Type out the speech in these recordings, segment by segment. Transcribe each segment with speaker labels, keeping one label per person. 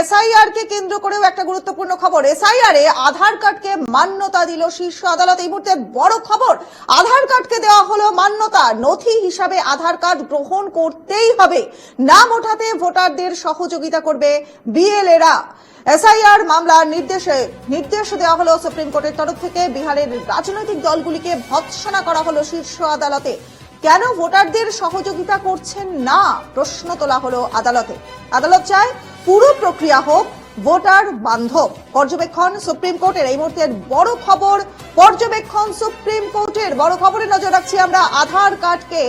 Speaker 1: SIR কে কেন্দ্র করেও একটা গুরুত্বপূর্ণ খবর। এসআইআর এ আধার কার্ডকে মান্যতা দিল শীর্ষ আদালত। এই মুহূর্তে বড় খবর, আধার কার্ডকে দেওয়া হলো মান্যতা। নথি হিসাবে আধার কার্ড গ্রহণ করতেই হবে। নাম ওঠাতে ভোটারদের সহযোগিতা করবে বিএলএরা। এসআইআর মামলার নির্দেশে, নির্দেশ দেওয়া হলো সুপ্রিম কোর্টের তরফ থেকে। বিহারের রাজনৈতিক দলগুলিকে ভৎসনা করা হলো শীর্ষ আদালতে। কেন ভোটারদের সহযোগিতা করছেন না? প্রশ্ন তোলা হলো আদালতে। আদালত চায় পুরো প্রক্রিয়া হোক, ভোটার বান্ধব। পর্যবেক্ষণ সুপ্রিম কোর্টের এই মুহূর্তের বড় খবর। পর্যবেক্ষণ সুপ্রিম কোর্টের বড় খবরে নজর রাখছি আমরা। আধার কার্ডকে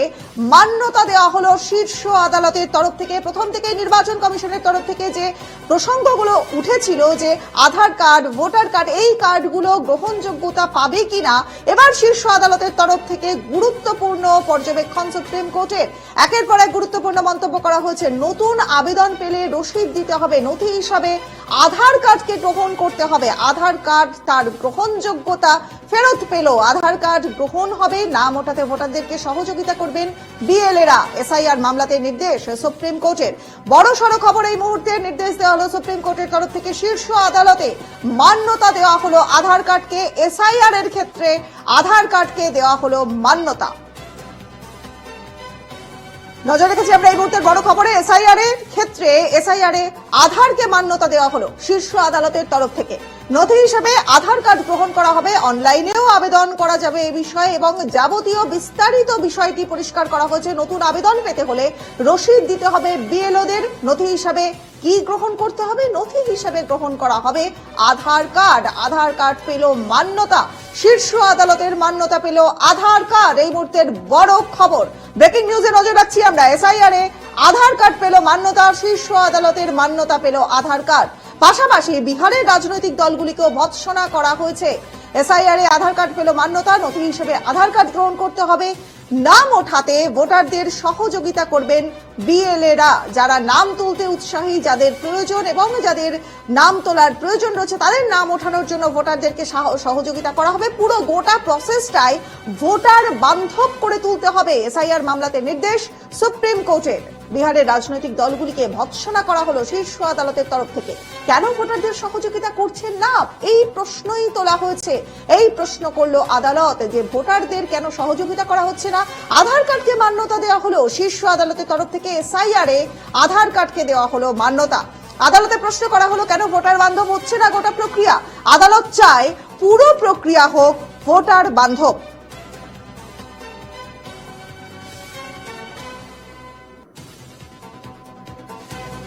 Speaker 1: মান্যতা দেওয়া হলো শীর্ষ আদালতের তরফ থেকে। প্রথম থেকে নির্বাচন কমিশনের তরফ থেকে যে প্রসঙ্গগুলো উঠেছিল যে আধার কার্ড, ভোটার কার্ড, এই কার্ডগুলো গ্রহণযোগ্যতা পাবে কিনা, এবার শীর্ষ আদালতের তরফ থেকে গুরুত্বপূর্ণ পর্যবেক্ষণ সুপ্রিম কোর্টের। একের পর এক গুরুত্বপূর্ণ মন্তব্য করা হয়েছে, নতুন আবেদন পেলে রসিদ দিতে হবে, নথি হিসাবে আধার কার্ডকে গ্রহণ করতে হবে। আধার কার্ড তার গ্রহণযোগ্যতা ফেরত পেল। আধার কার্ড গ্রহণ হবে নাম ওঠাতে ভোটারদেরকে সহযোগিতা করবেন বিএলএরা। এসআইআর মামলাতে নির্দেশ সুপ্রিম কোর্টের। বড় সড়ো খবর এই মুহূর্তে নির্দেশ দেওয়া হলো সুপ্রিম কোর্টের তরফ থেকে শীর্ষ আদালতে মান্যতা দেওয়া হলো আধার কার্ডকে। এসআইআর এর ক্ষেত্রে আধার কার্ডকে দেওয়া হলো মান্যতা। নজর রেখেছি আমরা এই মুহূর্তের বড় খবরে এসআইআর এর ক্ষেত্রে এসআইআর এ আধারকে মান্যতা দেওয়া হলো শীর্ষ আদালতের তরফ থেকে। নথি হিসেবে আধার কার্ড গ্রহণ করা হবে, অনলাইনেও আবেদন করা যাবে এই বিষয়ে এবং যাবতীয় বিস্তারিত বিষয়টি পরিষ্কার করা হয়েছে। নতুন আবেদন পেতে হলে রসিদ দিতে হবে বিএলওদের। নথি হিসাবে কি গ্রহণ করতে হবে? নথি হিসেবে গ্রহণ করা হবে আধার কার্ড। আধার কার্ড পেল মান্যতা। শীর্ষ আদালতের মান্যতা পেল আধার কার্ড। এই মুহূর্তের বড় খবর। ব্রেকিং নিউজে নজর রাখছি আমরা। এসআইআর এ আধার কার্ড পেল মান্যতা, শীর্ষ আদালতের মান্যতা পেল আধার কার্ড। পাশাপাশি বিহারের রাজনৈতিক দলগুলিকে ভৎসনা করা হয়েছে। এসআইআর এ আধার কার্ড পেল মান্যতা, নথি হিসেবে আধার কার্ড গ্রহণ করতে হবে। নাম ওঠাতে ভোটারদের সহযোগিতা করবেন বিএলএরা, যারা নাম তুলতে উৎসাহী, যাদের প্রয়োজন এবং যাদের নাম তোলার প্রয়োজন রয়েছে, তাদের নাম ওঠানোর জন্য ভোটারদেরকে সাহ- সহযোগিতা করা হবে। পুরো গোটা প্রসেসটাই ভোটার বান্ধব করে তুলতে হবে। এসআইআর মামলাতে নির্দেশ সুপ্রিম কোর্টের। বিহারের রাজনৈতিক দলগুলিকে ভৎসনা করা হলো শীর্ষ আদালতের তরফ থেকে। কেন ভোটারদের সহযোগিতা করছেন না? এই প্রশ্নই তোলা হয়েছে। এই প্রশ্ন করল আদালত যে ভোটারদের কেন সহযোগিতা করা হচ্ছে না? আধার কার্ডকে মান্যতা দেওয়া হলো শীর্ষ আদালতের তরফ থেকে। এসআইআর এ আধার কার্ডকে দেওয়া হলো মান্যতা। আদালতে প্রশ্ন করা হলো, কেন ভোটার বান্ধব হচ্ছে না গোটা প্রক্রিয়া? আদালত চায় পুরো প্রক্রিয়া হোক ভোটার বান্ধব।